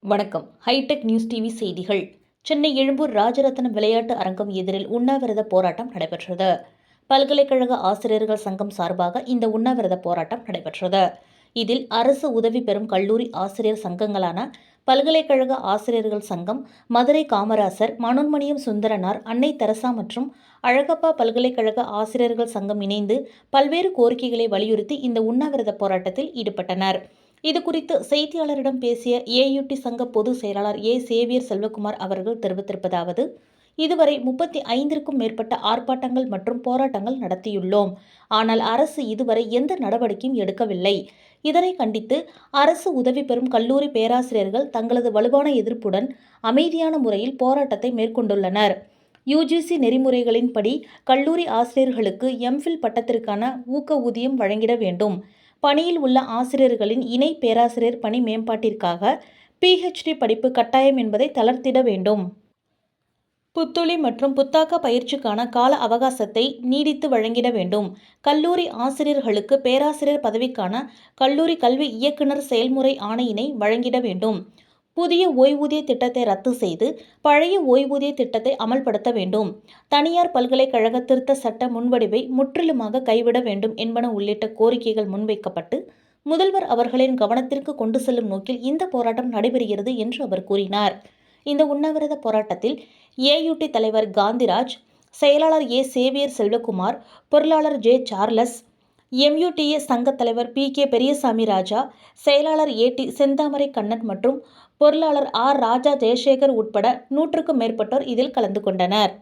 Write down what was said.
வணக்கம். Hitech news TV செய்திகள். சென்னை எழும்பூர் ராஜரத்னம் விளையாட்டு அரங்கம் எதிரில் உண்ணாவிரத போராட்டம் நடைபெற்றது. பல்கலைக்கழக ஆசிரியர்கள் சங்கம் சார்பாக இந்த உண்ணாவிரத போராட்டம் நடைபெற்றது. இதில் அரசு உதவி பெறும் கல்லூரி ஆசிரியர் சங்கங்களான பல்கலைக்கழக ஆசிரியர்கள் சங்கம் மதுரை காமராசர் மனோன்மணியம் சுந்தரனார் அன்னை தெரசா மற்றும் அழகப்பா பல்கலைக்கழக ஆசிரியர்கள் சங்கம் இணைந்து பல்வேறு கோரிக்கைகளை வலியுறுத்தி இந்த உண்ணாவிரத போராட்டத்தில் ஈடுபட்டனர். இதுகுறித்து செய்தியாளரிடம் பேசிய ஏயுடி சங்க பொதுச் செயலாளர் ஏ சேவியர் செல்வகுமார் அவர்கள் தெரிவித்திருப்பதாவது இதுவரை முப்பத்தி ஐந்திற்கும் மேற்பட்ட ஆர்ப்பாட்டங்கள் மற்றும் போராட்டங்கள் நடத்தியுள்ளோம். ஆனால் அரசு இதுவரை எந்த நடவடிக்கையும் எடுக்கவில்லை. இதனை கண்டித்து அரசு உதவி பெறும் கல்லூரி பேராசிரியர்கள் தங்களது வலுவான எதிர்ப்புடன் அமைதியான முறையில் போராட்டத்தை மேற்கொண்டுள்ளனர். யுஜிசி நெறிமுறைகளின்படி கல்லூரி ஆசிரியர்களுக்கு எம்ஃபில் பட்டத்திற்கான ஊக்க ஊதியம் வழங்கிட வேண்டும். பணியில் உள்ள ஆசிரியர்களின் இணை பேராசிரியர் பணி மேம்பாட்டிற்காக பிஹெச்டி படிப்பு கட்டாயம் என்பதை தளர்த்திட வேண்டும். புத்துளி மற்றும் புத்தாக்க பயிற்சிக்கான கால அவகாசத்தை நீடித்து வழங்கிட வேண்டும். கல்லூரி ஆசிரியர்களுக்கு பேராசிரியர் பதவிக்கான கல்லூரி கல்வி இயக்குனர் செயல்முறை ஆணையினை வழங்கிட வேண்டும். புதிய ஓய்வூதிய திட்டத்தை ரத்து செய்து பழைய ஓய்வூதிய திட்டத்தை அமல்படுத்த வேண்டும். தனியார் பல்கலைக்கழக திருத்த சட்ட முன்வடிவை முற்றிலுமாக கைவிட வேண்டும் என்பன உள்ளிட்ட கோரிக்கைகள் முன்வைக்கப்பட்டு முதல்வர் அவர்களின் கவனத்திற்கு கொண்டு செல்லும் நோக்கில் இந்த போராட்டம் நடைபெறுகிறது என்று அவர் கூறினார். இந்த உண்ணாவிரத போராட்டத்தில் ஏயூடி தலைவர் காந்திராஜ் செயலாளர் ஏ சேவியர் செல்வகுமார் பொருளாளர் ஜே சார்லஸ் எம்யூடிஏ சங்கத் தலைவர் பி கே பெரியசாமி ராஜா செயலாளர் ஏ டி செந்தாமரை கண்ணன் மற்றும் பொருளாளர் ஆர் ராஜா ஜெயசேகர் உட்பட நூற்றுக்கும் மேற்பட்டோர் இதில் கலந்து கொண்டனர்.